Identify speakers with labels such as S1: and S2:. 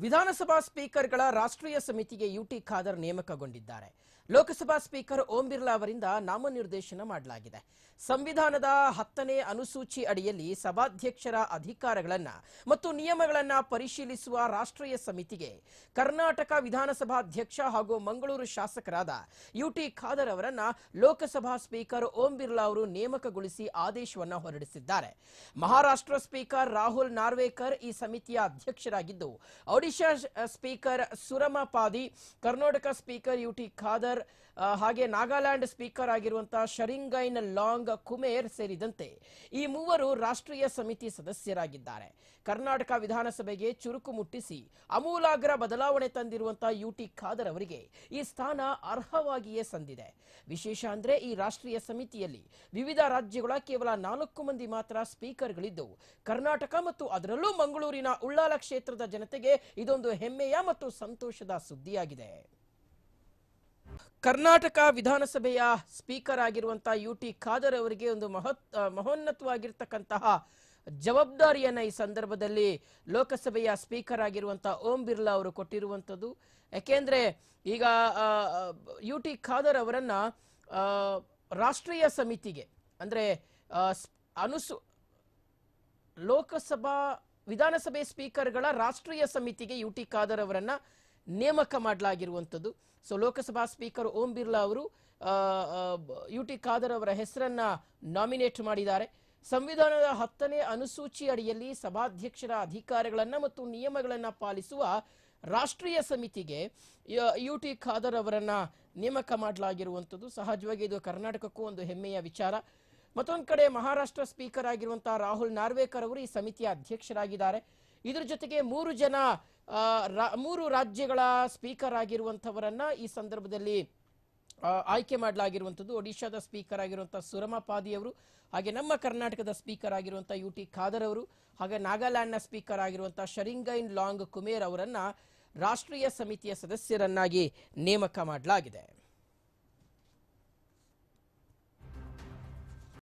S1: ವಿಧಾನಸಭಾ ಸ್ಪೀಕರ್ಗಳ ರಾಷ್ಟ್ರೀಯ ಸಮಿತಿಗೆ ಯುಟಿ ಖಾದರ್ ನೇಮಕಗೊಂಡಿದ್ದಾರೆ. ಲೋಕಸಭಾ ಸ್ಪೀಕರ್ ಓಂ ಬಿರ್ಲಾ ಅವರಿಂದ ನಾಮನಿರ್ದೇಶನ ಮಾಡಲಾಗಿದೆ. ಸಂವಿಧಾನದ ಹತ್ತನೇ ಅನುಸೂಚಿ ಅಡಿಯಲ್ಲಿ ಸಭಾಧ್ಯಕ್ಷರ ಅಧಿಕಾರಗಳನ್ನು ಮತ್ತು ನಿಯಮಗಳನ್ನ ಪರಿಶೀಲಿಸುವ ರಾಷ್ಟ್ರೀಯ ಸಮಿತಿಗೆ ಕರ್ನಾಟಕ ವಿಧಾನಸಭಾಧ್ಯಕ್ಷ ಹಾಗೂ ಮಂಗಳೂರು ಶಾಸಕರಾದ ಯುಟಿ ಖಾದರ್ ಅವರನ್ನ ಲೋಕಸಭಾ ಸ್ಪೀಕರ್ ಓಂ ಬಿರ್ಲಾ ಅವರು ನೇಮಕಗೊಳಿಸಿ ಆದೇಶವನ್ನ ಹೊರಡಿಸಿದ್ದಾರೆ. ಮಹಾರಾಷ್ಟ್ರ ಸ್ಪೀಕರ್ ರಾಹುಲ್ ನಾರ್ವೇಕರ್ ಈ ಸಮಿತಿಯ ಅಧ್ಯಕ್ಷರಾಗಿದ್ದು, Odisha speaker Surama Padhy Karnataka speaker UT Khader ಆ, ಹಾಗೆ ನಾಗಾಲ್ಯಾಂಡ್ ಸ್ಪೀಕರ್ ಆಗಿರುವಂತಹ ಶರಿಂಗೈನ್ ಲಾಂಗ್ ಕುಮೇರ್ ಸೇರಿದಂತೆ ಈ ಮೂವರು ರಾಷ್ಟ್ರೀಯ ಸಮಿತಿ ಸದಸ್ಯರಾಗಿದ್ದಾರೆ. ಕರ್ನಾಟಕ ವಿಧಾನಸಭೆಗೆ ಚುರುಕು ಮುಟ್ಟಿಸಿ ಅಮೂಲಾಗ್ರ ಬದಲಾವಣೆ ತಂದಿರುವಂತಹ ಯುಟಿ ಖಾದರ್ ಅವರಿಗೆ ಈ ಸ್ಥಾನ ಅರ್ಹವಾಗಿಯೇ ಸಂದಿದೆ. ವಿಶೇಷ ಅಂದ್ರೆ ಈ ರಾಷ್ಟ್ರೀಯ ಸಮಿತಿಯಲ್ಲಿ ವಿವಿಧ ರಾಜ್ಯಗಳ ಕೇವಲ ನಾಲ್ಕು ಮಂದಿ ಮಾತ್ರ ಸ್ಪೀಕರ್ಗಳಿದ್ದು ಕರ್ನಾಟಕ ಮತ್ತು ಅದರಲ್ಲೂ ಮಂಗಳೂರಿನ ಉಳ್ಳಾಲ ಕ್ಷೇತ್ರದ ಜನತೆಗೆ ಇದೊಂದು ಹೆಮ್ಮೆಯ ಮತ್ತು ಸಂತೋಷದ ಸುದ್ದಿಯಾಗಿದೆ. ಕರ್ನಾಟಕ ವಿಧಾನಸಭೆಯ ಸ್ಪೀಕರ್ ಆಗಿರುವಂತಹ ಯು ಟಿ ಖಾದರ್ ಅವರಿಗೆ ಒಂದು ಮಹತ್ ಮಹೋನ್ನತವಾಗಿರ್ತಕ್ಕಂತಹ ಜವಾಬ್ದಾರಿಯನ್ನ ಈ ಸಂದರ್ಭದಲ್ಲಿ ಲೋಕಸಭೆಯ ಸ್ಪೀಕರ್ ಆಗಿರುವಂತಹ ಓಂ ಬಿರ್ಲಾ ಅವರು ಕೊಟ್ಟಿರುವಂಥದ್ದು. ಯಾಕೆಂದ್ರೆ ಈಗ ಯು ಟಿ ಖಾದರ್ ಅವರನ್ನ ರಾಷ್ಟ್ರೀಯ ಸಮಿತಿಗೆ, ಅಂದ್ರೆ ಅನುಸು, ಲೋಕಸಭಾ ವಿಧಾನಸಭೆ ಸ್ಪೀಕರ್ಗಳ ರಾಷ್ಟ್ರೀಯ ಸಮಿತಿಗೆ ಯು ಟಿ ಖಾದರ್ ಅವರನ್ನ ನೇಮಕ ಮಾಡಲಾಗಿರುವಂಥದ್ದು. ಸೊ ಲೋಕಸಭಾ ಸ್ಪೀಕರ್ ಓಂ ಬಿರ್ಲಾ ಅವರು ಯು ಟಿ ಖಾದರ್ ಅವರ ಹೆಸರನ್ನ ನಾಮಿನೇಟ್ ಮಾಡಿದ್ದಾರೆ. ಸಂವಿಧಾನದ ಹತ್ತನೇ ಅನುಸೂಚಿ ಅಡಿಯಲ್ಲಿ ಸಭಾಧ್ಯಕ್ಷರ ಅಧಿಕಾರಗಳನ್ನು ಮತ್ತು ನಿಯಮಗಳನ್ನ ಪಾಲಿಸುವ ರಾಷ್ಟ್ರೀಯ ಸಮಿತಿಗೆ, ಯು ಟಿ ಖಾದರ್ ಅವರನ್ನ ನೇಮಕ ಮಾಡಲಾಗಿರುವಂಥದ್ದು. ಸಹಜವಾಗಿ ಇದು ಕರ್ನಾಟಕಕ್ಕೂ ಒಂದು ಹೆಮ್ಮೆಯ ವಿಚಾರ. ಮತ್ತೊಂದು ಕಡೆ ಮಹಾರಾಷ್ಟ್ರ ಸ್ಪೀಕರ್ ಆಗಿರುವಂತಹ ರಾಹುಲ್ ನಾರ್ವೇಕರ್ ಅವರು ಈ ಸಮಿತಿಯ ಅಧ್ಯಕ್ಷರಾಗಿದ್ದಾರೆ. ಇದ್ರ ಜೊತೆಗೆ ಮೂರು ಜನ ಮೂರು ರಾಜ್ಯಗಳ ಸ್ಪೀಕರ್ ಆಗಿರುವಂಥವರನ್ನ ಈ ಸಂದರ್ಭದಲ್ಲಿ ಆಯ್ಕೆ ಮಾಡಲಾಗಿರುವಂಥದ್ದು. ಒಡಿಶಾದ ಸ್ಪೀಕರ್ ಆಗಿರುವಂತಹ ಸುರಮಪಾದಿ ಅವರು, ಹಾಗೆ ನಮ್ಮ ಕರ್ನಾಟಕದ ಸ್ಪೀಕರ್ ಆಗಿರುವಂಥ ಯು ಟಿ ಖಾದರ್ ಅವರು, ಹಾಗೆ ನಾಗಾಲ್ಯಾಂಡ್ನ ಸ್ಪೀಕರ್ ಆಗಿರುವಂಥ ಶರಿಂಗೈನ್ ಲಾಂಗ್ ಕುಮೇರ್ ಅವರನ್ನು ರಾಷ್ಟ್ರೀಯ ಸಮಿತಿಯ ಸದಸ್ಯರನ್ನಾಗಿ ನೇಮಕ ಮಾಡಲಾಗಿದೆ.